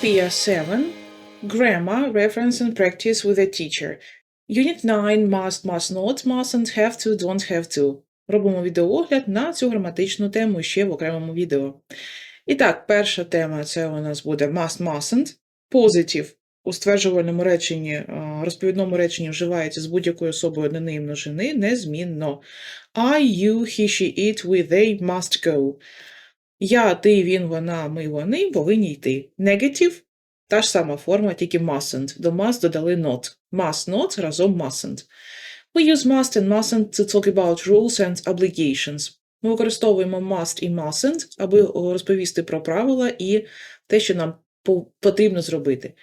Prepare 7. Grammar, reference and practice with a teacher. Unit 9. Must, must not, mustn't, have to, don't have to. Робимо відеоогляд на цю граматичну тему ще в окремому відео. І так, перша тема це у нас буде must, mustn't. Positive у стверджувальному реченні, розповідному реченні вживається з будь-якою особою однини і множини незмінно. I, you, he, she, it, we, they must go. Я, ти, він, вона, ми, вони повинні йти. Negative – та ж сама форма, тільки mustn't. До must додали not. Must not разом mustn't. We use must and mustn't to talk about rules and obligations. Ми використовуємо must і mustn't, аби розповісти про правила і те, що нам потрібно зробити.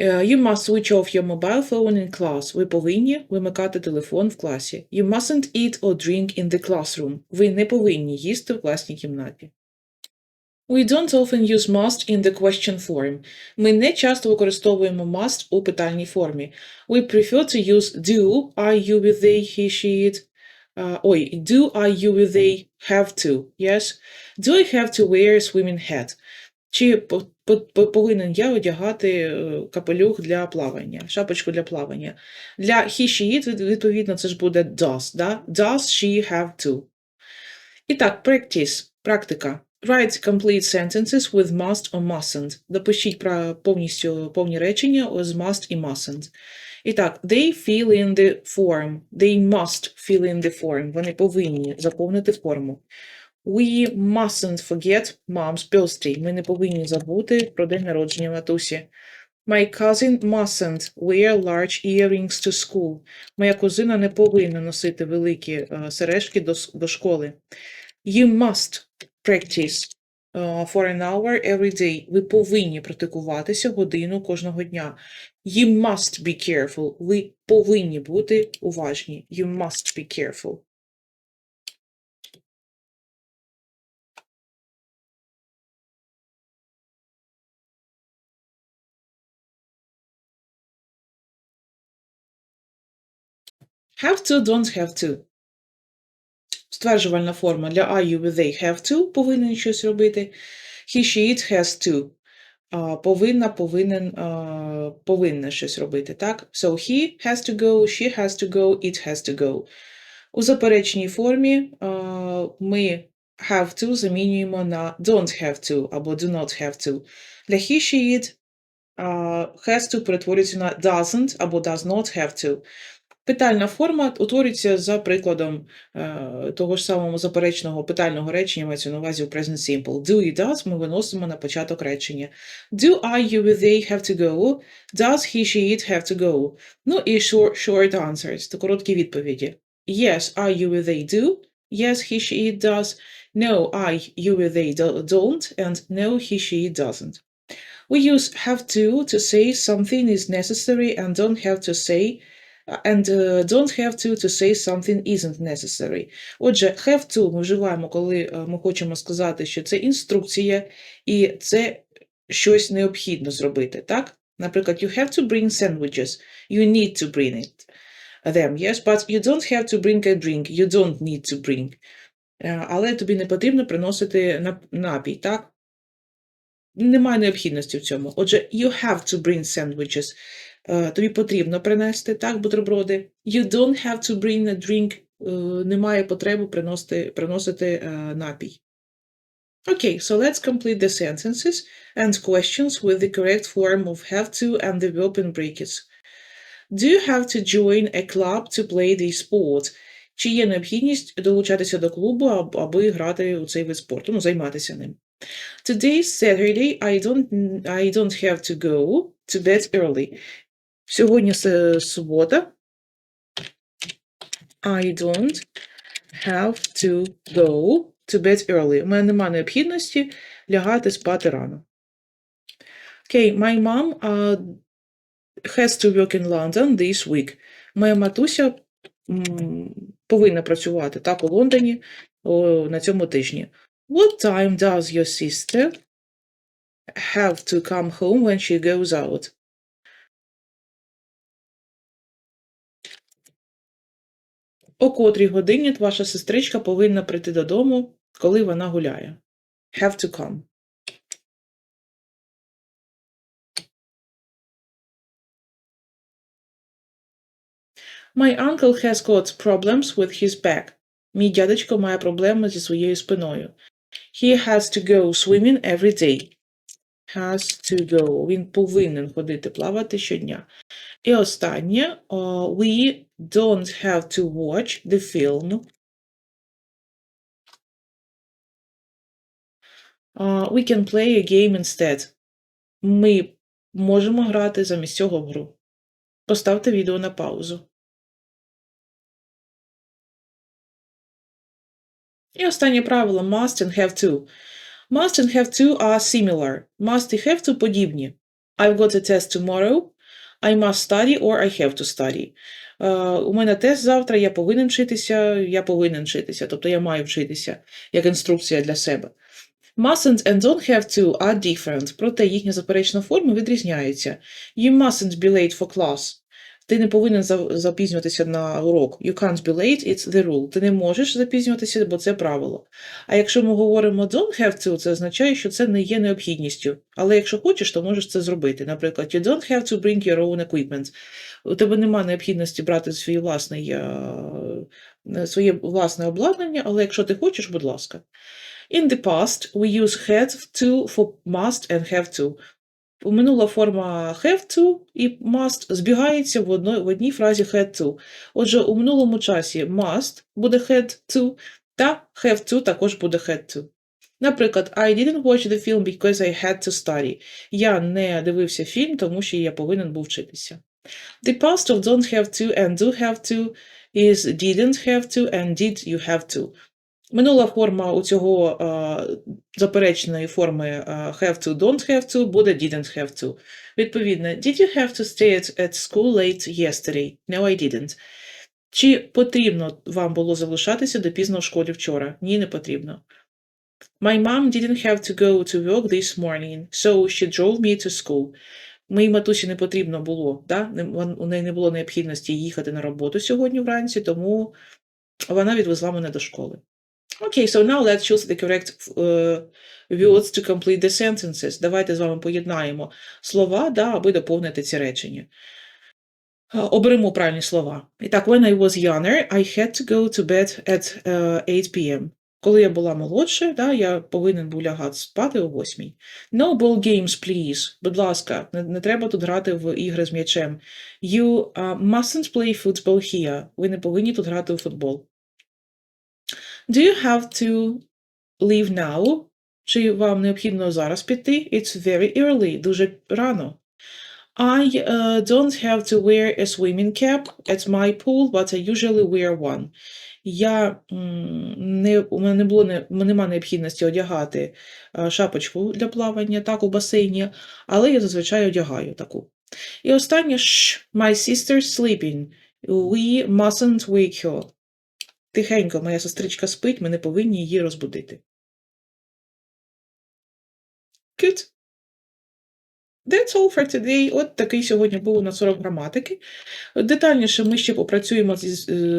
Е, You must switch off your mobile phone in class. Ви повинні вимикати телефон в класі. You mustn't eat or drink in the classroom. Ви не повинні їсти в класній кімнаті. We don't often use must in the question form. Ми не часто використовуємо must у питальній формі. We prefer to use do, I, you, we, they, he, she, it. Uh, ой, do, I, you, we, they have to. Yes? Do I have to wear a swimming hat? Чи по- по- по- повинен я одягати е, капелюх для плавання, шапочку для плавання? Для he, she, it, відповідно, це ж буде does. Да? Does she have to? І так, practice, практика. Write complete sentences with must or mustn't. Допишіть про повністю повні речення з must і mustn't. І так, they fill in the form. They must fill in the form. Вони повинні заповнити форму. We mustn't forget mom's birthday. Ми не повинні забути про день народження матусі. My cousin mustn't wear large earrings to school. Моя кузина не повинна носити великі е, сережки до, до школи. You must practice uh, for an hour every day. Ви повинні практикуватися годину кожного дня. You must be careful. Ви повинні бути уважні. You must be careful. Have to, don't have to. Стверджувальна форма для I, you, they have to повинен щось робити. He, she, it has to. Повинна, повинен, повинна щось робити, так? So he has to go, she has to go, it has to go. У заперечній формі ми have to замінюємо на don't have to або do not have to. Для he, she, it has to перетворюється на doesn't або does not have to. Питальна форма утворюється за прикладом е, того ж самого заперечного питального речення, мається на увазі у present simple. Do і does ми виносимо на початок речення. Do I, you, they have to go? Does he, she, it have to go? Ну і short, short answers, то короткі відповіді. Yes, I, you, they do. Yes, he, she, it does. No, I, you, they don't. And no, he, she, it doesn't. We use have to to say something is necessary and don't have to say and uh, don't have to to say something isn't necessary. Отже, have to ми вживаємо, коли е, ми хочемо сказати, що це інструкція і це щось необхідно зробити, так? Наприклад, you have to bring sandwiches. You need to bring it. Them, yes, but you don't have to bring a drink. You don't need to bring. Е, Але тобі не потрібно приносити нап- напій, так? Немає необхідності в цьому. Отже, you have to bring sandwiches. Е, Тобі потрібно принести так, бутерброди. You don't have to bring a drink. Е, Немає потреби приносити, приносити е, напій. Okay, so let's complete the sentences and questions with the correct form of have to and the verb in brackets. Do you have to join a club to play this sport? Чи є необхідність долучатися до клубу, аб- аби грати у цей вид спорту, ну, займатися ним? Today's Saturday. I don't I don't have to go to bed early. Сьогодні субота. I don't have to go to bed early. У мене немає необхідності лягати спати рано. Okay, my mom uh, has to work in London this week. Моя матуся м, повинна працювати так у Лондоні о, на цьому тижні. What time does your sister have to come home when she goes out? О котрій годині ваша сестричка повинна прийти додому, коли вона гуляє. Have to come. My uncle has got problems with his back. Мій дядечко має проблеми зі своєю спиною. He has to go swimming every day. Has to go. Він повинен ходити плавати щодня. І останнє. uh, we don't have to watch the film. Uh, we can play a game instead. Ми можемо грати замість цього в гру. Поставте відео на паузу. І останнє правило must and have to. Must and have to are similar. Must і have to подібні. I've got a test tomorrow. I must study or I have to study. Е, у мене тест завтра, я повинен вчитися, я повинен вчитися, тобто я маю вчитися, як інструкція для себе. Mustn't and don't have to are different, проте їхня заперечна форма відрізняється. You mustn't be late for class. Ти не повинен запізнюватися на урок. You can't be late, it's the rule. Ти не можеш запізнюватися, бо це правило. А якщо ми говоримо don't have to, це означає, що це не є необхідністю. Але якщо хочеш, то можеш це зробити. Наприклад, you don't have to bring your own equipment. У тебе немає необхідності брати свій власний, е, своє власне обладнання, але якщо ти хочеш, будь ласка. In the past, we use had to for must and have to. Минула форма have to і must збігаються в, одно, в одній фразі had to. Отже, у минулому часі must буде had to, та have to також буде had to. Наприклад, I didn't watch the film because I had to study. Я не дивився фільм, тому що я повинен був вчитися. The past of don't have to and do have to is didn't have to and did you have to. Минула форма у цього е, запереченої форми е, have to, don't have to буде didn't have to. Відповідно, did you have to stay at, school late yesterday? No, I didn't. Чи потрібно вам було залишатися допізно в школі вчора? Ні, не потрібно. My mom didn't have to go to work this morning, so she drove me to school. Моїй матусі не потрібно було, да? у неї не було необхідності їхати на роботу сьогодні вранці, тому вона відвезла мене до школи. Okay, so now let's choose the correct uh, words to complete the sentences. Давайте з вами поєднаємо слова, да, аби доповнити ці речення. Е, Оберемо правильні слова. І так, when I was younger, I had to go to bed at uh, 8 p.m. Коли я була молодша, да, я повинен був лягати спати о 8. No ball games, please. Будь ласка, не, не треба тут грати в ігри з м'ячем. You uh, mustn't play football here. Ви не повинні тут грати у футбол. Do you have to leave now? Чи вам необхідно зараз піти? It's very early, дуже рано. I uh, don't have to wear a swimming cap at my pool, but I usually wear one. Я не, у мене не було не, нема необхідності одягати е, шапочку для плавання так у басейні, але я зазвичай одягаю таку. І останнє my sister's sleeping. We mustn't wake her. Тихенько, моя сестричка спить, ми не повинні її розбудити. Good. That's all for today. От такий сьогодні був у нас урок граматики. Детальніше ми ще попрацюємо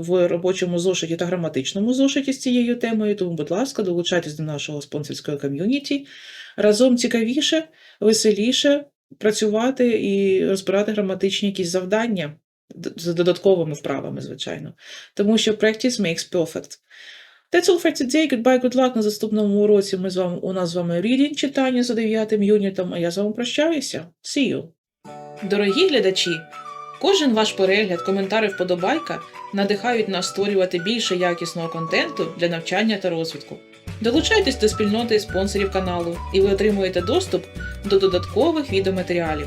в робочому зошиті та граматичному зошиті з цією темою, тому, будь ласка, долучайтесь до нашого спонсорського ком'юніті. Разом цікавіше, веселіше працювати і розбирати граматичні якісь завдання з додатковими вправами, звичайно. Тому що practice makes perfect. That's all for today. Goodbye, good luck. На наступному уроці ми з вами, у нас з вами reading читання за 9 юнітом, а я з вами прощаюся. See you! Дорогі глядачі! Кожен ваш перегляд, коментар і вподобайка надихають нас створювати більше якісного контенту для навчання та розвитку. Долучайтесь до спільноти спонсорів каналу, і ви отримуєте доступ до додаткових відеоматеріалів.